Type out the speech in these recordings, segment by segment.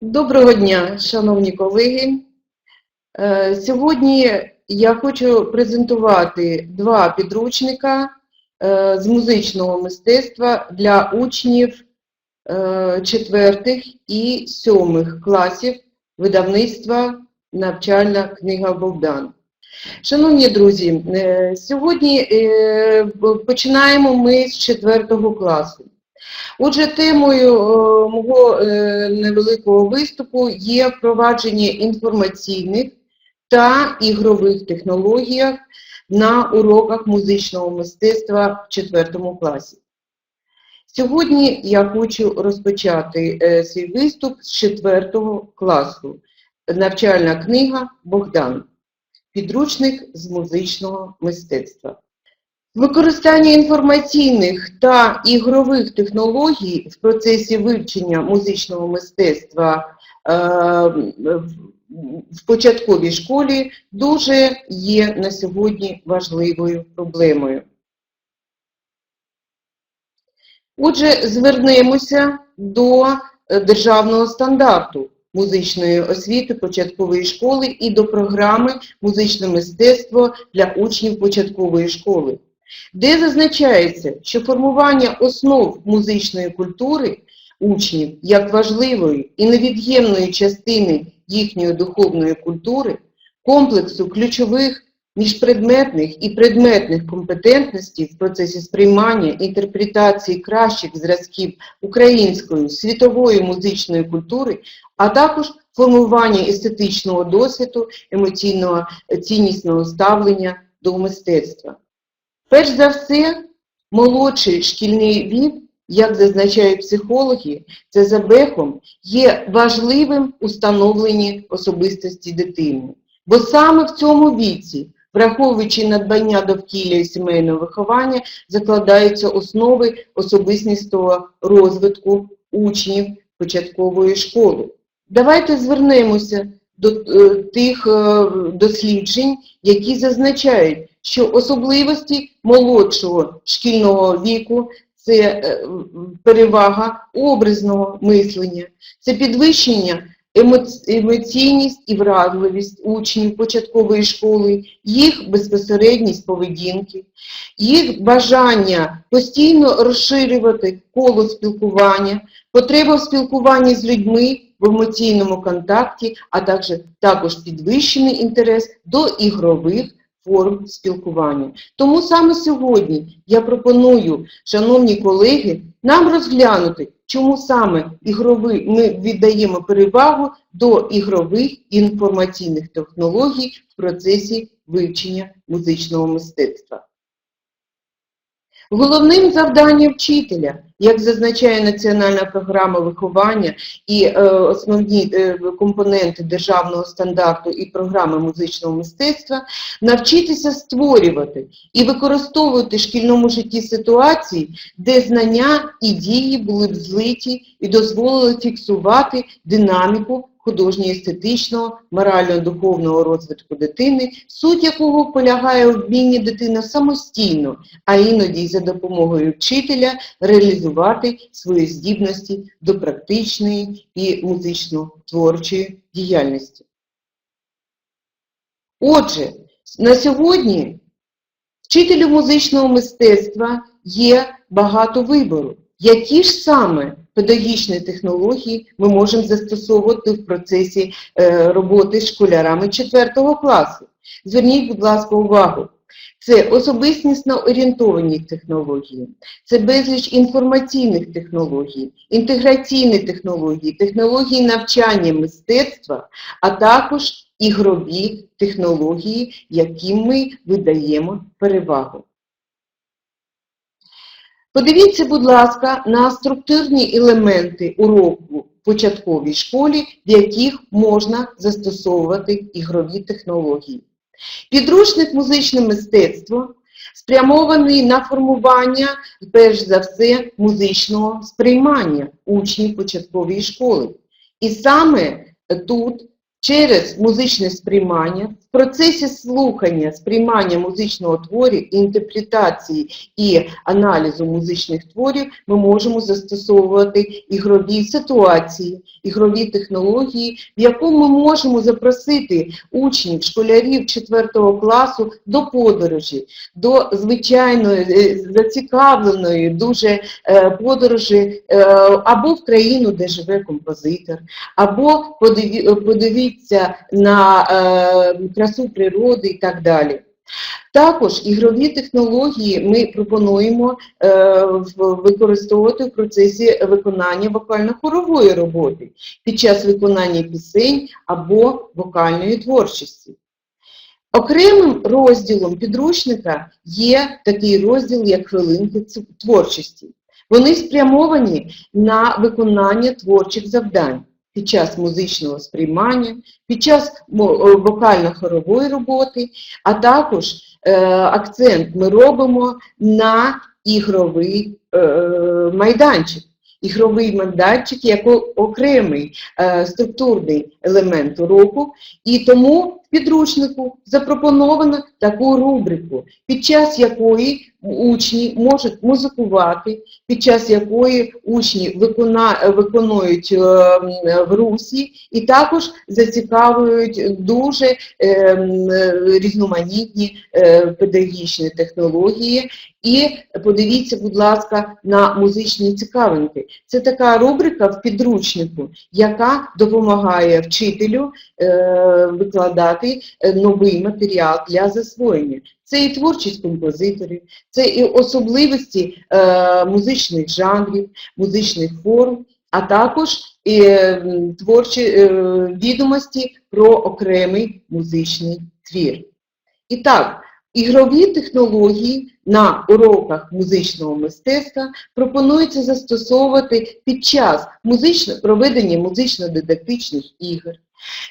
Доброго дня, шановні колеги. Е, Сьогодні я хочу презентувати два підручника е, з музичного мистецтва для учнів е, четвертих і сьомих класів видавництва Навчальна книга Богдан. Шановні друзі, сьогодні починаємо ми з четвертого класу. Отже, темою е, мого е, невеликого виступу є впровадження інформаційних та ігрових технологіях на уроках музичного мистецтва в 4 класі. Сьогодні я хочу розпочати е, свій виступ з 4 класу. Навчальна книга Богдан. Підручник з музичного мистецтва. Використання інформаційних та ігрових технологій в процесі вивчення музичного мистецтва е, в- початковій школі дуже є на сьогодні важливою проблемою. Отже, звернемося до державного стандарту музичної освіти початкової школи і до програми Музичне мистецтво для учнів початкової школи де зазначається, що формування основ музичної культури учнів як важливої і невід'ємної частини їхньої духовної культури, комплексу ключових міжпредметних і предметних компетентностей в процесі сприймання інтерпретації кращих зразків української світової музичної культури, а також формування естетичного досвіду, емоційного ціннісного ставлення до мистецтва. Перш за все, молодший шкільний вік, як зазначають психологи, це за Бехом, є важливим у становленні особистості дитини. Бо саме в цьому віці, враховуючи надбання довкілля і сімейного виховання, закладаються основи особистісного розвитку учнів початкової школи. Давайте звернемося до е, тих е, досліджень, які зазначають, що особливості молодшого шкільного віку це е, перевага образного мислення, це підвищення емоційність і вразливість учнів початкової школи, їх безпосередність поведінки, їх бажання постійно розширювати коло спілкування, потреба в спілкуванні з людьми в емоційному контакті, а також, також підвищений інтерес до ігрових форм спілкування. Тому саме сьогодні я пропоную, шановні колеги, нам розглянути, чому саме ігрові, ми віддаємо перевагу до ігрових інформаційних технологій в процесі вивчення музичного мистецтва. Головним завданням вчителя, як зазначає національна програма виховання і е, основні е, компоненти державного стандарту і програми музичного мистецтва, навчитися створювати і використовувати в шкільному житті ситуації, де знання і дії були б злиті і дозволили фіксувати динаміку художньо-естетичного, морально-духовного розвитку дитини, суть якого полягає в вмінні дитини самостійно, а іноді за допомогою вчителя реалізувати свої здібності до практичної і музично-творчої діяльності. Отже, на сьогодні вчителю музичного мистецтва є багато вибору. Які ж саме педагогічні технології ми можемо застосовувати в процесі е, роботи з школярами 4 класу? Зверніть, будь ласка, увагу. Це особистісно орієнтовані технології, це безліч інформаційних технологій, інтеграційні технології, технології навчання мистецтва, а також ігрові технології, яким ми видаємо перевагу. Подивіться, будь ласка, на структурні елементи уроку в початковій школі, в яких можна застосовувати ігрові технології. Підручник музичне мистецтво спрямований на формування, перш за все, музичного сприймання учнів початкової школи. І саме тут через музичне сприймання, в процесі слухання, сприймання музичного творів, інтерпретації і аналізу музичних творів ми можемо застосовувати ігрові ситуації, ігрові технології, в якому ми можемо запросити учнів, школярів 4 класу до подорожі, до звичайної е, зацікавленої дуже е, подорожі е, або в країну, де живе композитор, або подиві- подивіться на е, красу природи і так далі. Також ігрові технології ми пропонуємо е, використовувати в процесі виконання вокально-хорової роботи під час виконання пісень або вокальної творчості. Окремим розділом підручника є такий розділ, як хвилинки творчості. Вони спрямовані на виконання творчих завдань під час музичного сприймання, під час е, вокально-хорової роботи, а також е, акцент ми робимо на ігровий е, майданчик. Ігровий майданчик як окремий структурний елемент уроку, і тому в підручнику запропоновано таку рубрику, під час якої учні можуть музикувати, під час якої учні викона, виконують е, в русі і також зацікавлюють дуже е, різноманітні е, педагогічні технології. І подивіться, будь ласка, на музичні цікавинки. Це така рубрика в підручнику, яка допомагає вчителю викладати новий матеріал для засвоєння. Це і творчість композиторів, це і особливості е, музичних жанрів, музичних форм, а також і, м, творчі е, відомості про окремий музичний твір. І так, ігрові технології на уроках музичного мистецтва пропонується застосовувати під час музично, проведення музично-дидактичних ігор,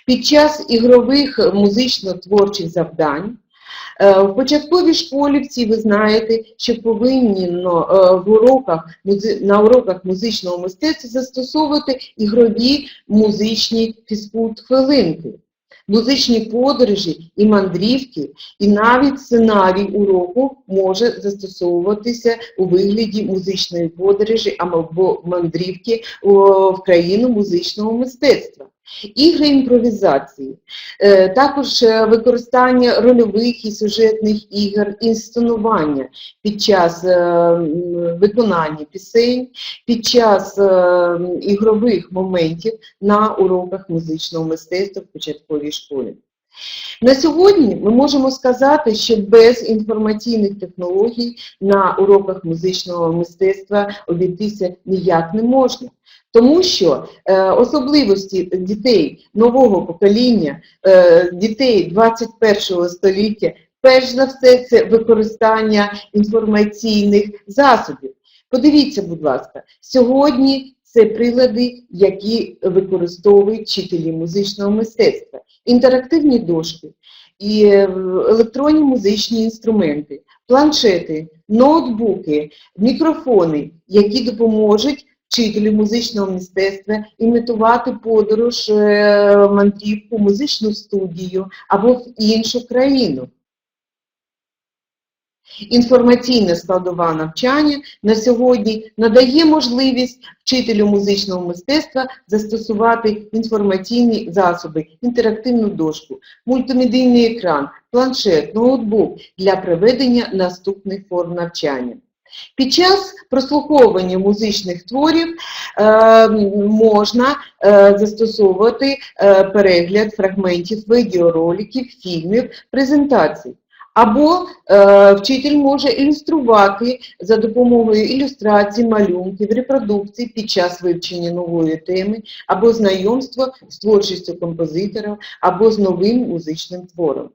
під час ігрових музично-творчих завдань. Е, В початковій школі всі ви знаєте, що повинні е, в уроках, на уроках музичного мистецтва застосовувати ігрові музичні фізкульт-хвилинки, музичні подорожі і мандрівки, і навіть сценарій уроку може застосовуватися у вигляді музичної подорожі або мандрівки в країну музичного мистецтва. Ігри імпровізації, Е, також е, використання рольових і сюжетних ігор, інсценування під час е, виконання пісень, під час ігрових моментів на уроках музичного мистецтва в початковій школі. На сьогодні ми можемо сказати, що без інформаційних технологій на уроках музичного мистецтва обійтися ніяк не можна. Тому що е, особливості дітей нового покоління, е, дітей 21 століття, перш за все, це використання інформаційних засобів. Подивіться, будь ласка, сьогодні це прилади, які використовують вчителі музичного мистецтва, інтерактивні дошки, і е, електронні музичні інструменти, планшети, ноутбуки, мікрофони, які допоможуть вчителю музичного мистецтва імітувати подорож, е, мандрівку, музичну студію або в іншу країну. Інформаційна складова навчання на сьогодні надає можливість вчителю музичного мистецтва застосувати інформаційні засоби, інтерактивну дошку, мультимедійний екран, планшет, ноутбук для проведення наступних форм навчання. Під час прослуховування музичних творів е, можна е, застосовувати е, перегляд фрагментів відеороликів, фільмів, презентацій. Або е, вчитель може ілюструвати за допомогою ілюстрацій, малюнків, репродукцій під час вивчення нової теми, або знайомства з творчістю композитора, або з новим музичним твором.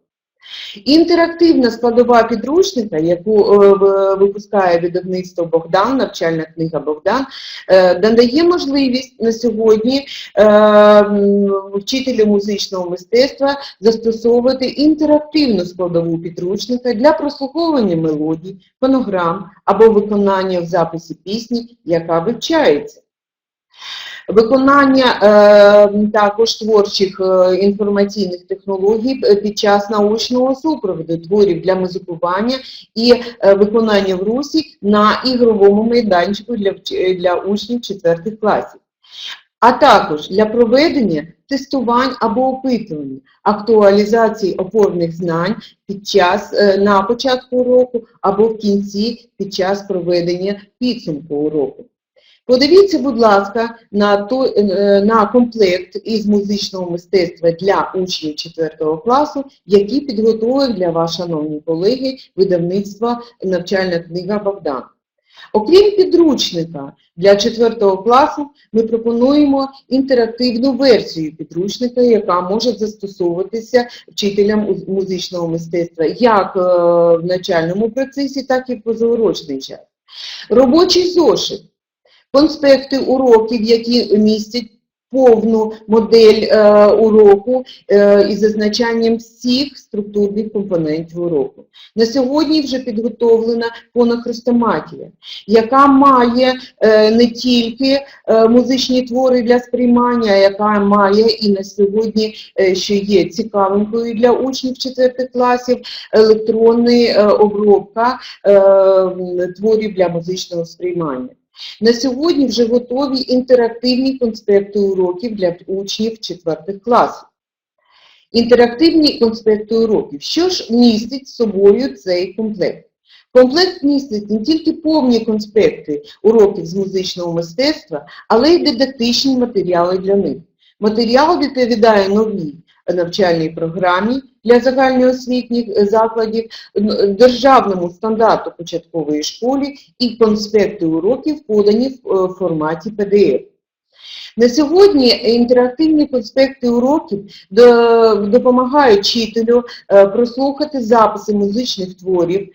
Інтерактивна складова підручника, яку е, випускає видавництво Богдан, навчальна книга Богдан, е, надає можливість на сьогодні е, вчителю музичного мистецтва застосовувати інтерактивну складову підручника для прослуховування мелодій, фонограм або виконання в записі пісні, яка вивчається. Виконання е, також творчих е, інформаційних технологій під час научного супроводу творів для музикування і е, виконання в русі на ігровому майданчику для, для учнів 4 класів. А також для проведення тестувань або опитувань, актуалізації опорних знань під час на початку року або в кінці під час проведення підсумку уроку. Подивіться, будь ласка, на, той, е, на комплект із музичного мистецтва для учнів 4 класу, який підготовив для вас, шановні колеги, видавництво навчальна книга Богдан. Окрім підручника для 4 класу, ми пропонуємо інтерактивну версію підручника, яка може застосовуватися вчителям музичного мистецтва як е, в навчальному процесі, так і в позаурочний час. Робочий зошит, конспекти уроків, які містять повну модель е, уроку е, із зазначанням всіх структурних компонентів уроку. На сьогодні вже підготовлена фонохрестоматія, яка має е, не тільки е, музичні твори для сприймання, яка має і на сьогодні, е, що є цікавинкою для учнів 4 класів, електронна е, обробка е, творів для музичного сприймання. На сьогодні вже готові інтерактивні конспекти уроків для учнів 4 класів. Інтерактивні конспекти уроків. Що ж містить з собою цей комплект? Комплект містить не тільки повні конспекти уроків з музичного мистецтва, але й дидактичні матеріали для них. Матеріал відповідає новій навчальній програмі для загальноосвітніх закладів, державному стандарту початкової школи і конспекти уроків подані в е, форматі PDF. На сьогодні інтерактивні конспекти уроків допомагають вчителю е, прослухати записи музичних творів, е,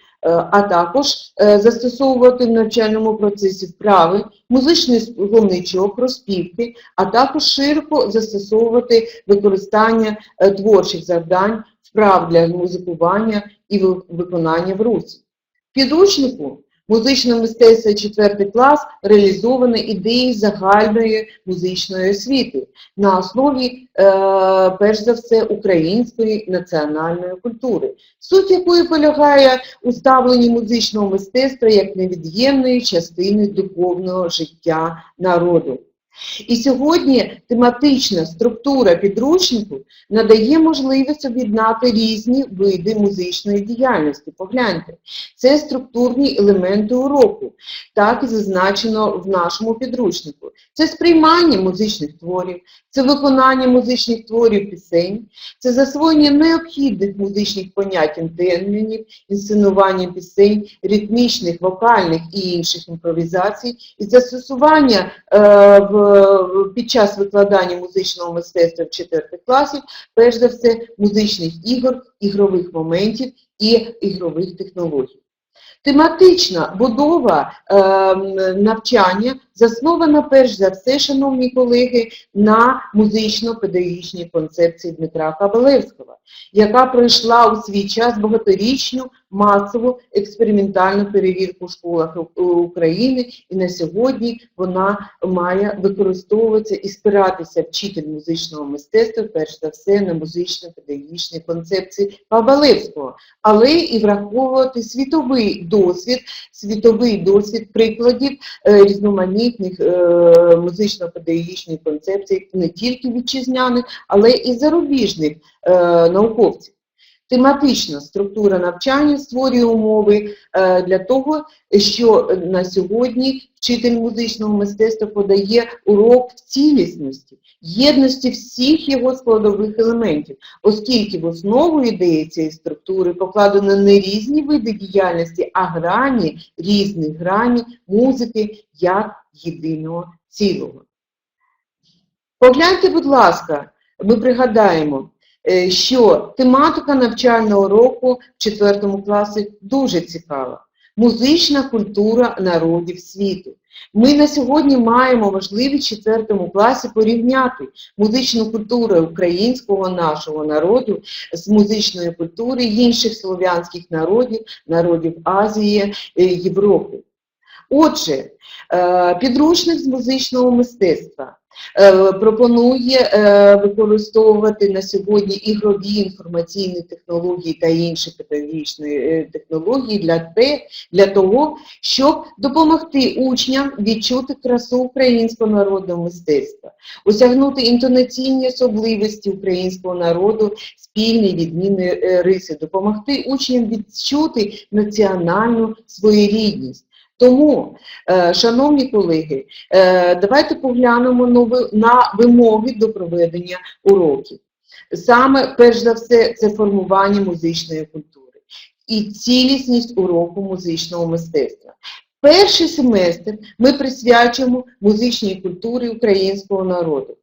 а також застосовувати в навчальному процесі вправи, музичний словничок, розпівки, а також широко застосовувати використання творчих завдань, вправ для музикування і виконання в русі. Підручнику Музичне мистецтво 4 клас реалізоване ідеї загальної музичної освіти на основі, е, перш за все, української національної культури, суть якої полягає у ставленні музичного мистецтва як невід'ємної частини духовного життя народу. І сьогодні тематична структура підручнику надає можливість об'єднати різні види музичної діяльності. Погляньте, це структурні елементи уроку, так і зазначено в нашому підручнику. Це сприймання музичних творів, це виконання музичних творів пісень, це засвоєння необхідних музичних понять термінів, інсценування пісень, ритмічних, вокальних і інших імпровізацій, і застосування е, в, під час викладання музичного мистецтва в 4 класів, перш за все, музичних ігор, ігрових моментів і ігрових технологій. Тематична будова е, навчання заснована перш за все, шановні колеги, на музично-педагогічній концепції Дмитра Кабалевського, яка пройшла у свій час багаторічну масову експериментальну перевірку в школах України, і на сьогодні вона має використовуватися і спиратися вчитель музичного мистецтва, перш за все, на музично-педагогічні концепції Кабалевського, але і враховувати світовий досвід, світовий досвід прикладів е, різноманітних е, музично-педагогічних концепцій, не тільки вітчизняних, але і зарубіжних е, науковців. Тематична структура навчання створює умови е, для того, що на сьогодні вчитель музичного мистецтва подає урок в цілісності, єдності всіх його складових елементів, оскільки в основу ідеї цієї структури покладено не різні види діяльності, а грані, різні грані музики як єдиного цілого. Погляньте, будь ласка, ми пригадаємо, що тематика навчального року в 4 класі дуже цікава. Музична культура народів світу. Ми на сьогодні маємо можливість в 4 класі порівняти музичну культуру українського нашого народу з музичною культурою інших слов'янських народів, народів Азії, е, Європи. Отже, е, підручник з музичного мистецтва е, пропонує е, використовувати на сьогодні ігрові інформаційні технології та інші педагогічні е, технології для, те, для того, щоб допомогти учням відчути красу українського народного мистецтва, осягнути інтонаційні особливості українського народу, спільні відмінні е, риси, допомогти учням відчути національну своєрідність. Тому, е, шановні колеги, е, давайте поглянемо на на вимоги до проведення уроків. Саме, перш за все, це формування музичної культури і цілісність уроку музичного мистецтва. Перший семестр ми присвячуємо музичній культурі українського народу.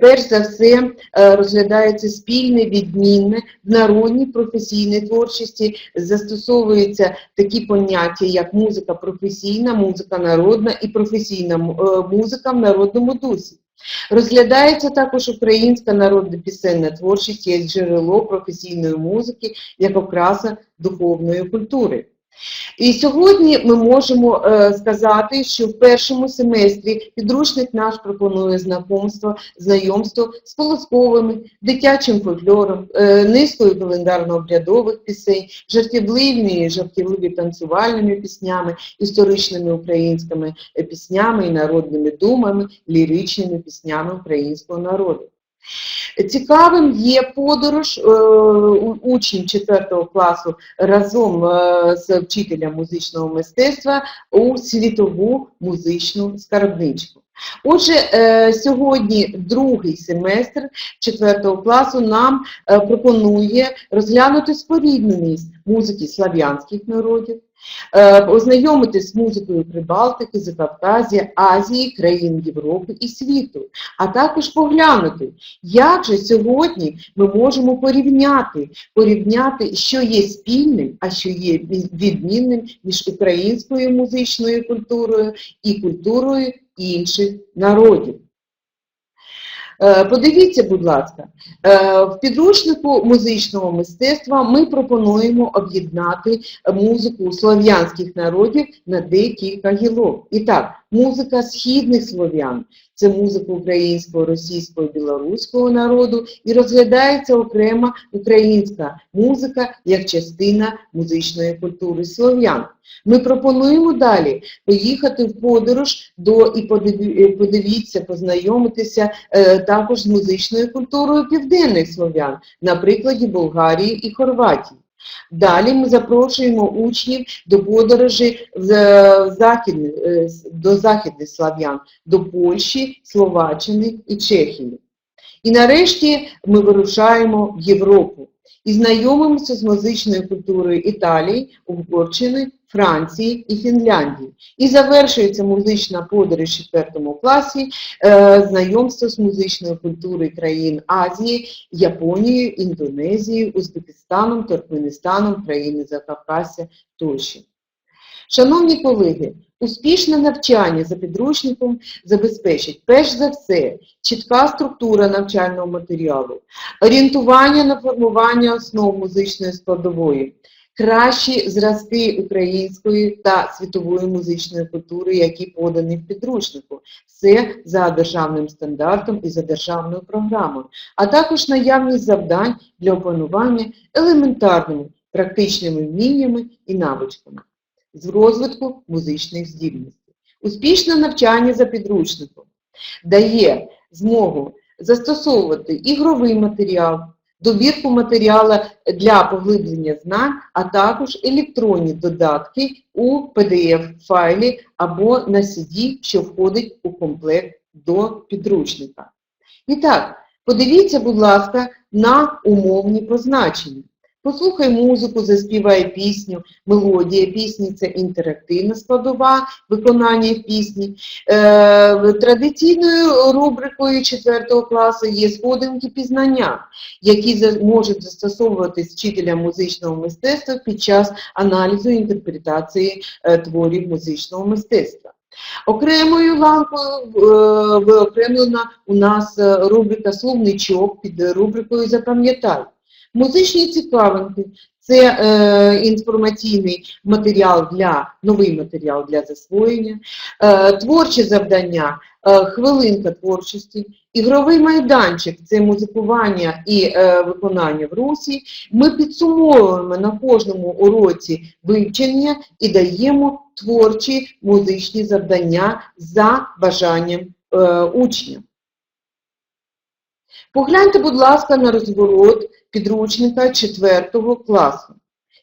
Перш за все е, розглядається спільне відмінне в народній професійній творчості, застосовуються такі поняття, як музика професійна, музика народна і професійна е, музика в народному дусі. Розглядається також українська народна пісенна творчість як джерело професійної музики, як окраса духовної культури. І сьогодні ми можемо е, сказати, що в першому семестрі підручник наш пропонує знайомство, знайомство з колосковими, дитячим фольклором, е, низкою календарно-обрядових пісень, жартівливими, жартівливі танцювальними піснями, історичними українськими піснями і народними думами, ліричними піснями українського народу. Цікавим є подорож учень у- учнів 4 класу разом е, з вчителем музичного мистецтва у світову музичну скарбничку. Отже, е, сьогодні другий семестр 4 класу нам е, пропонує розглянути спорідненість музики слав'янських народів, е, ознайомитись з музикою Прибалтики, Закавказя, Азії, країн Європи і світу, а також поглянути, як же сьогодні ми можемо порівняти, порівняти, що є спільним, а що є відмінним між українською музичною культурою і культурою інших народів. Е, Подивіться, будь ласка, е, в підручнику музичного мистецтва ми пропонуємо об'єднати музику слов'янських народів на декілька гілок. І так, музика східних слов'ян це музика українського, російського, білоруського народу і розглядається окрема українська музика як частина музичної культури слов'ян. Ми пропонуємо далі поїхати в подорож до і е, подивіться, познайомитися е, також з музичною культурою південних слов'ян, на прикладі Болгарії і Хорватії. Далі ми запрошуємо учнів до подорожі в е, західних, е, до західних слав'ян, до Польщі, Словаччини і Чехії. І нарешті ми вирушаємо в Європу і знайомимося з музичною культурою Італії, Угорщини, Франції і Фінляндії. І завершується музична подорож в 4 класі, е, знайомство з музичною культурою країн Азії, Японією, Індонезією, Узбекистаном, Туркменістаном, країни Закавкасся тощо. Шановні колеги, успішне навчання за підручником забезпечить перш за все чітка структура навчального матеріалу, орієнтування на формування основ музичної складової, кращі зразки української та світової музичної культури, які подані в підручнику. Все за державним стандартом і за державною програмою, а також наявність завдань для опанування елементарними практичними вміннями і навичками з розвитку музичних здібностей. Успішне навчання за підручником дає змогу застосовувати ігровий матеріал, добірку матеріалу для поглиблення знань, а також електронні додатки у PDF-файлі або на CD, що входить у комплект до підручника. І так, подивіться, будь ласка, на умовні позначення. Послухай музику, заспівай пісню, мелодія пісні це інтерактивна складова виконання пісні. Е, традиційною рубрикою 4 класу є сходинки пізнання, які можуть застосовуватись вчителям музичного мистецтва під час аналізу і інтерпретації е, творів музичного мистецтва. Окремою ланкою е, виокремлена у нас рубрика Словничок під рубрикою Запам'ятай. Музичні цікавинки Це е, інформаційний матеріал для новий матеріал для засвоєння, е, творчі завдання, е, хвилинка творчості, ігровий майданчик це музикування і е, виконання в русі. Ми підсумовуємо на кожному уроці вивчення і даємо творчі музичні завдання за бажанням е, учня. Погляньте, будь ласка, на розворот підручника 4 класу.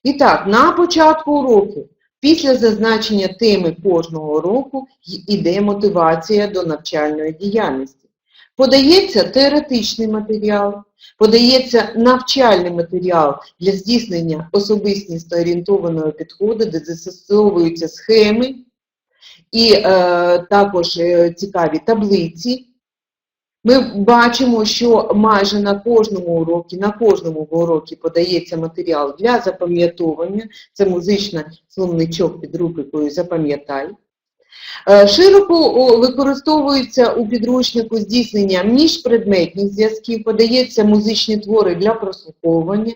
І так, на початку уроку, після зазначення теми кожного року, йде мотивація до навчальної діяльності. Подається теоретичний матеріал, подається навчальний матеріал для здійснення особистісно орієнтованого підходу, де застосовуються схеми і е, також е, цікаві таблиці. Ми бачимо, що майже на кожному уроці, на кожному уроці подається матеріал для запам'ятовування. Це музичний словничок під рубрикою Запам'ятай. Е, Широко використовується у підручнику здійснення міжпредметних зв'язків, подається музичні твори для прослуховування,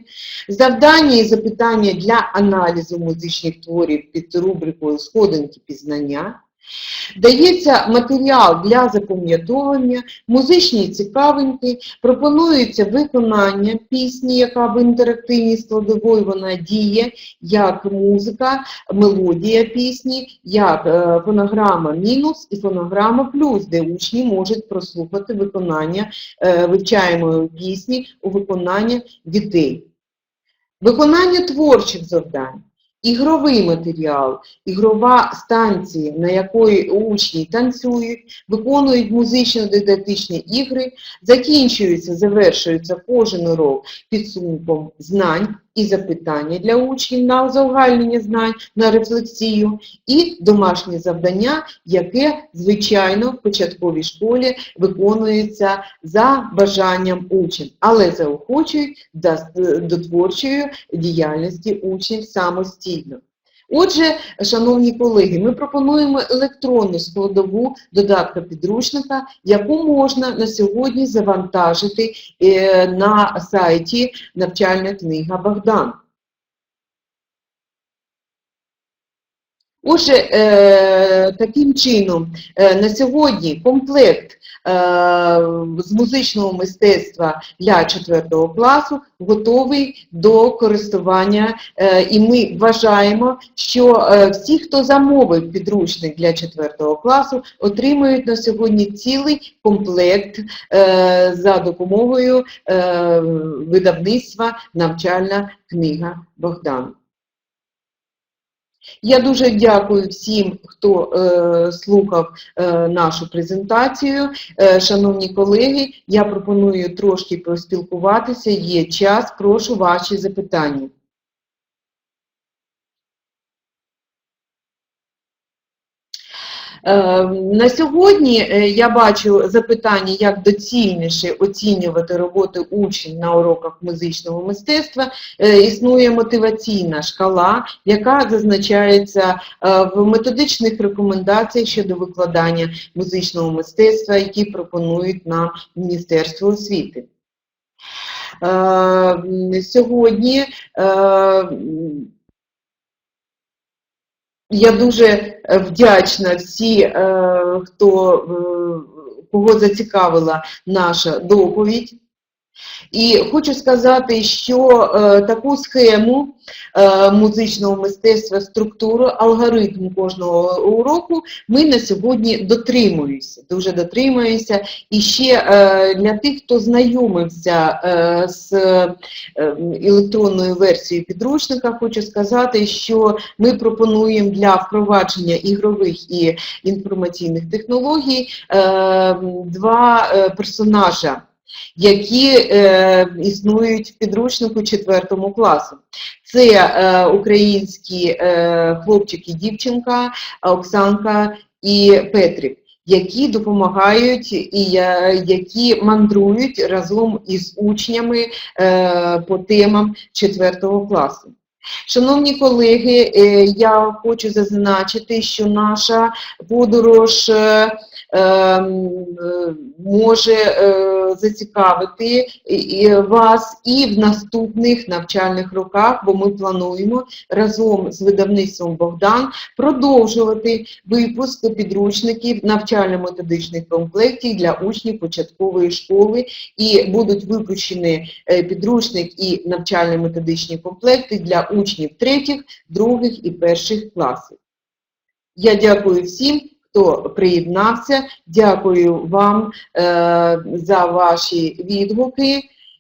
завдання і запитання для аналізу музичних творів під рубрикою Сходинки пізнання. Дається матеріал для запам'ятовування, музичні цікавинки, пропонується виконання пісні, яка в інтерактивній складовій вона діє, як музика, мелодія пісні, як е, фонограма мінус і фонограма плюс, де учні можуть прослухати виконання е, вивчаємої пісні у виконання дітей. Виконання творчих завдань. Ігровий матеріал, ігрова станція, на якої учні танцюють, виконують музично-дидактичні ігри, закінчується, завершується кожен урок підсумком знань і запитання для учнів на узагальнення знань, на рефлексію, і домашнє завдання, яке, звичайно, в початковій школі виконується за бажанням учнів, але заохочують до творчої діяльності учнів самостійно. Отже, шановні колеги, ми пропонуємо електронну складову додатка підручника, яку можна на сьогодні завантажити е, на сайті навчальна книга Богдан. Отже, е, таким чином, е, на сьогодні комплект е, з музичного мистецтва для 4 класу готовий до користування, і ми вважаємо, що всі, хто замовив підручник для 4 класу, отримують на сьогодні цілий комплект за допомогою видавництва навчальна книга Богдан. Я дуже дякую всім, хто е, слухав е, нашу презентацію. Е, шановні колеги, я пропоную трошки поспілкуватися. Є час, прошу ваші запитання. На сьогодні е, я бачу запитання, як доцільніше оцінювати роботи учнів на уроках музичного мистецтва. Е, Існує мотиваційна шкала, яка зазначається е, в методичних рекомендаціях щодо викладання музичного мистецтва, які пропонують нам Міністерство освіти. Е, Сьогодні е, я дуже вдячна всі, е, хто, е, кого зацікавила наша доповідь. І хочу сказати, що е, таку схему е, музичного мистецтва, структуру, алгоритм кожного уроку ми на сьогодні дотримуємося, дуже дотримуємося. І ще е, для тих, хто знайомився е, з е, електронною версією підручника, хочу сказати, що ми пропонуємо для впровадження ігрових і інформаційних технологій е, два е, персонажа які е, існують в підручнику 4 класу. Це е, українські е, хлопчик і дівчинка Оксанка і Петрів. які допомагають і е, які мандрують разом із учнями е, по темам 4 класу. Шановні колеги, е, я хочу зазначити, що наша подорож е, ем, може е, зацікавити вас і в наступних навчальних роках, бо ми плануємо разом з видавництвом Богдан продовжувати випуск підручників навчально-методичних комплектів для учнів початкової школи. І будуть випущені підручник і навчально-методичні комплекти для учнів третіх, других і перших класів. Я дякую всім, хто приєднався. Дякую вам е, за ваші відгуки.